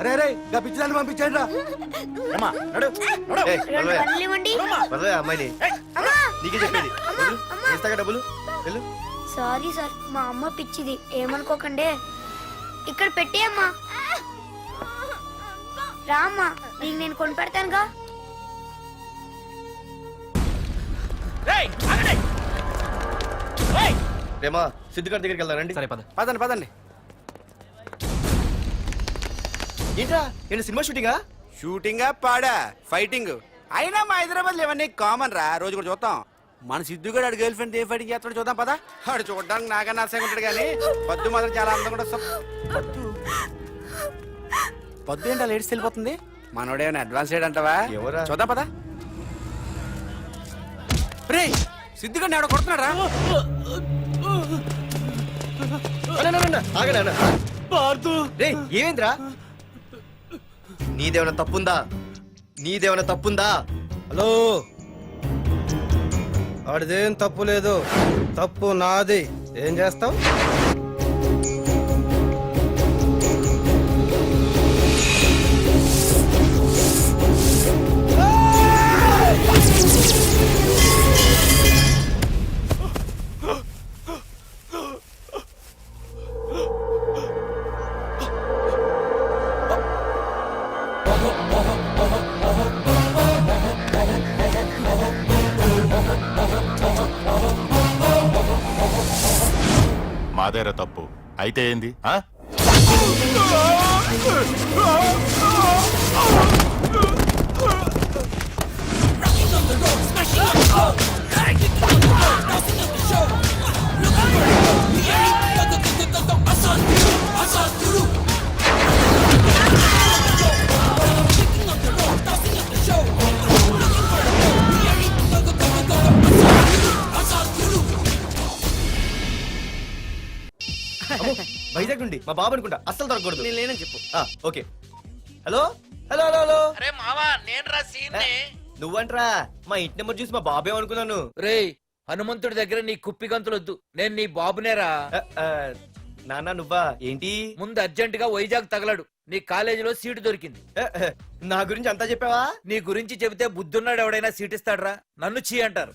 అరే అరే గా పిచ్చిదాన్ని పంపించండి రా. ఏమ్మా, నడు, నడు. ఏయ్, వదలవే. వదలవే అమ్మాయిని. నీకే చెప్పేది. వదలు. ఇస్తాగా డబ్బులు. వెళ్ళు. సారీ సార్ మా అమ్మ పిచ్చిది. ఏమనుకోకండి. ఇక్కడ పెట్టేయమ్మా రామ్మా నీకు నేను కొని పెడతానుగా. రేమా సిద్ధిగారి దగ్గరికి వెళ్దాం రండి. సరే పద. పదండి పదండి. ఏంట్రా? ఏంటి సినిమా షూటింగా? షూటింగా పాడా. ఫైటింగ్ అయినా మా హైదరాబాద్ ఇవన్నీ కామన్ రా. రోజు కూడా చూద్దాం. మన సిద్ధు గడు గర్ల్ ఫ్రెండ్ ఏ ఫైటింగ్ చేస్తాడో చూద్దాం పదా. వాడు చూడడానికి నాకన్నా అసహ్యంగా ఉంటాడు కానీ పద్దు మాత్రం చాలా అందంగా కూడా పద్దు పద్దు ఏంటో లేడీస్ వెళ్ళిపోతుంది? మనోడేమైనా అడ్వాన్స్ అంటావా? ఎవరా? చూద్దాం పదా. రే సిద్ధుగడిని ఆడ కొడుతున్నాడు రా ఆగనా రే ఏమైందిరా? నీదేమైనా తప్పుందా? నీదేమైనా తప్పుందా? హలో? ఆడిదేం తప్పు లేదు. తప్పు నాది. ఏం చేస్తావు? మాదేరా తప్పు. అయితే ఏంది? ఆ? వైజాగ్ నుండి మా బాబు అనుకుంటా. అస్సలు దొరకకూడదు. నేను లేనని చెప్పు. ఆ, okay. Hello? Hello hello hello? అరే మావా నేను రా సీన్ నువ్వంట్రా మా ఇంటి నెంబర్ చూసి మా బాబే అనుకున్నాను రేయ్ హనుమంతుడి దగ్గర నీ కుప్పి గంతులొద్దు. నేను నీ బాబునేరా. ఆ, ఆ, నాన్న నువ్వా? ఏంటి? ముందు అర్జెంట్గా వైజాగ్ తగలడు. నీ కాలేజీలో సీటు దొరికింది. ఆ, ఆ, నా గురించి అంతా చెప్పావా? నీ గురించి చెబితే బుద్ధున్నాడు ఎవడైనా సీట్ ఇస్తాడ్రా నన్ను చీ అంటారు.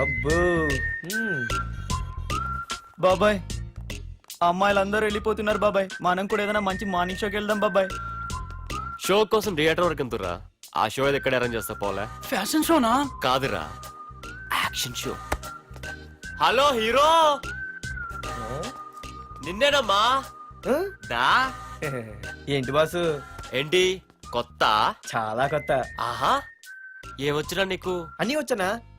అబ్బో. బాబాయ్ అమ్మాయిలందరూ వెళ్ళిపోతున్నారు బాబాయ్. మనం కూడా ఏదైనా మంచి మార్నింగ్ షోకి వెళ్దాం బాబాయ్. షో కోసం థియేటర్ వరకు ఎంతురా ఆ షో ఏది ఎక్కడ అరేంజ్ చేస్తా పోలే. ఫ్యాషన్ షోనా కాదురా. Action show hello hero! నిన్నేనమ్మా? దా? ఏంటి బాసు? ఏంటి? కొత్త? చాలా కొత్త. ఆహా! ఏమొచ్చినా నీకు? అన్నీ వచ్చానా?